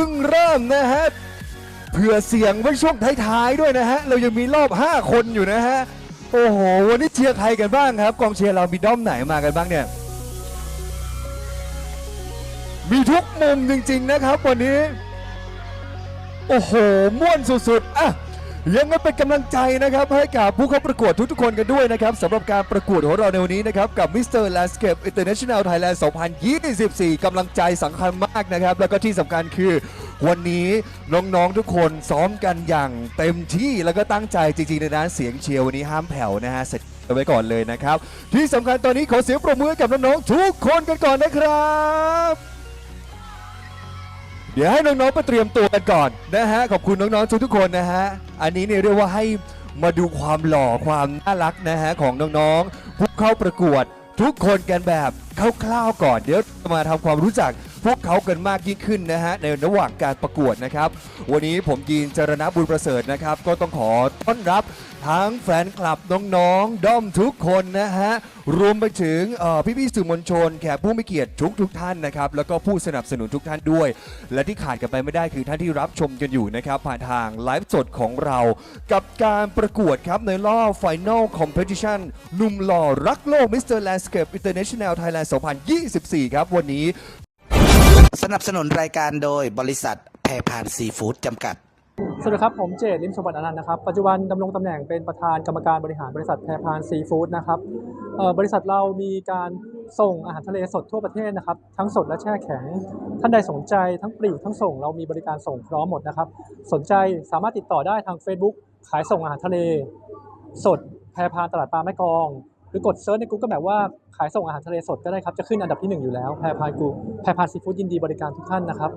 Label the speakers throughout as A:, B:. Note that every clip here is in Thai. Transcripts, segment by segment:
A: เพิ่งเริ่มนะฮะเผื่อเสียงไว้ช่วงท้ายๆด้วยนะฮะ เรายังมีรอบ 5 คนอยู่นะฮะ โอ้โห วันนี้เชียร์ใครกันบ้างครับ กองเชียร์เรามีด้อมไหนมากันบ้างเนี่ย มีทุกมุมจริงๆนะครับวันนี้ โอ้โห ม่วนสุดๆ อะ ยังไงเป็นกำลังใจนะครับให้กับผู้เข้าประกวดทุกๆคนกันด้วยนะครับสำหรับการประกวดของเราในวันนี้นะครับกับ Mr. Landscape International Thailand 2024 กำลังใจสำคัญมากนะครับ แล้วก็ที่สำคัญคือ วันนี้น้องๆทุกคนซ้อมกันอย่างเต็มที่แล้วก็ตั้งใจจริงๆในด้านเสียงเชียร์วันนี้ห้ามแผ่วนะฮะเสร็จเอาไว้ก่อนเลยนะครับ ที่สำคัญตอนนี้ขอเสียงปรบมือกับน้องๆทุกคนกันก่อนนะครับ ดี๋ยวให้น้องๆไปเตรียมตัวกันก่อนนะฮะขอบคุณน้องๆทุกๆคนนะฮะอันนี้เนี่ยเรียกว่าให้มาดูความหล่อความน่ารักนะฮะของน้องๆผู้เข้าประกวดทุกคนกันแบบคร่าวๆก่อน เดี๋ยวมาทำความรู้จัก วกเขากันมากยิ่งขึ้นนะฮะในระหว่างการประกวดนะครับ วันนี้ผมกีนจรณบุญประเสริฐนะครับ ก็ต้องขอต้อนรับทั้งแฟนคลับน้องๆ ด้อมทุกคนนะฮะ รวมไปถึงพี่ๆสื่อมวลชนแขกผู้มีเกียรติทุกทุกๆท่านนะครับ แล้วก็ผู้สนับสนุนทุกท่านด้วย และที่ขาดกันไปไม่ได้คือท่านที่รับชมกันอยู่นะครับ ผ่านทางไลฟ์สดของเรา กับการประกวดครับในรอบ Final Competition หนุ่มหล่อรักโลก Mr. Landscape International Thailand 2024 ครับ วันนี้
B: สนับสนุนรายการโดยบริษัทแพรพานซีฟู้ดจำกัด
C: สวัสดีครับ ผมเจตลิมสมบัติอนันต์นะครับ ปัจจุบันดำรงตำแหน่งเป็นประธานกรรมการบริหารบริษัทแพรพานซีฟู้ดนะครับเอ่อบริษัทเรามีการส่งอาหารทะเลสดทั่วประเทศนะครับ ทั้งสดและแช่แข็ง ท่านใดสนใจทั้งปลีกทั้งส่งเรามีบริการส่งพร้อมหมดนะครับ สนใจสามารถติดต่อได้ทาง Facebook ขายส่งอาหารทะเล สดแพรพานตลาดปลาแม่กอง หรือกดเซิร์ชใน Google แบบว่าขายส่งอาหารทะเลสดก็ได้ครับ จะขึ้นอันดับที่หนึ่งอยู่แล้วแพรพานกูแพรพานซีฟู้ดยินดีบริการทุกท่านนะครับ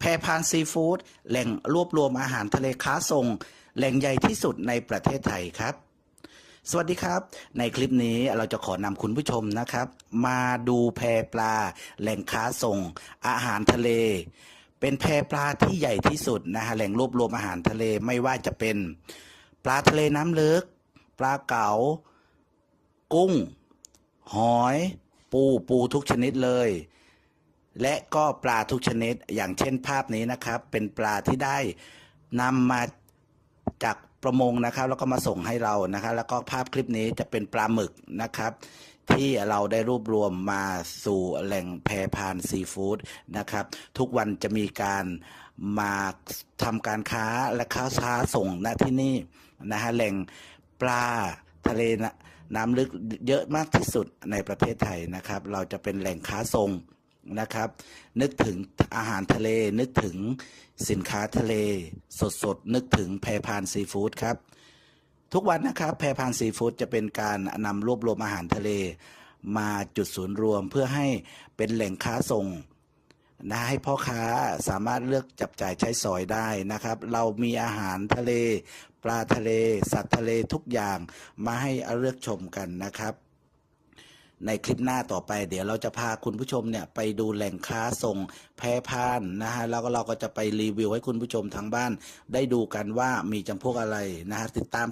B: แพรพานซีฟู้ดแหล่งรวบรวมอาหารทะเลค้าส่ง แหล่งใหญ่ที่สุดในประเทศไทยครับ สวัสดีครับ ในคลิปนี้เราจะขอนำคุณผู้ชมนะครับ มาดูแพรปลา แหล่งค้าส่ง อาหารทะเล เป็นแพรปลาที่ใหญ่ที่สุดนะฮะแหล่งรวบรวมอาหารทะเลไม่ว่าจะเป็น ปลาทะเลน้ำลึก ปลาเก๋า กุ้ง หอย ปูปูทุกชนิดเลย และก็ปลาทุกชนิดอย่างเช่นภาพนี้นะครับ เป็นปลาที่ได้นำมาจากประมงนะครับ แล้วก็มาส่งให้เรานะครับ แล้วก็ภาพคลิปนี้จะเป็นปลาหมึกนะครับ ที่เราได้รวบรวมมาสู่แหล่งแพพานซีฟู้ดนะครับ ทุกวันจะมีการมาทำการค้าและค้าช้าส่งณที่นี่นะฮะแหล่ง ปลาทะเลนะน้ำลึกเยอะมากที่สุดในประเทศไทยนะครับ เราจะเป็นแหล่งค้าส่งนะครับ นึกถึงอาหารทะเล นึกถึงสินค้าทะเล สดๆ นึกถึงแพรพานซีฟู้ดครับ ทุกวันนะครับ แพรพานซีฟู้ดจะเป็นการนำรวบรวมอาหารทะเล มาจุดศูนย์รวมเพื่อให้เป็นแหล่งค้าส่งนะให้พ่อค้าสามารถเลือกจับจ่ายใช้สอยได้นะครับ เรามีอาหารทะเล ปลาทะเล สัตว์ทะเลทุกอย่างมาให้เลือกชมกันนะครับในคลิปหน้าต่อไปเดี๋ยวเราจะพาคุณผู้ชมเนี่ยไปดูแหล่งค้าส่งแพรพานนะฮะแล้วก็เราก็จะไปรีวิวให้คุณผู้ชมทางบ้าน ได้ดูกันว่ามีจำพวกอะไรนะฮะติดตาม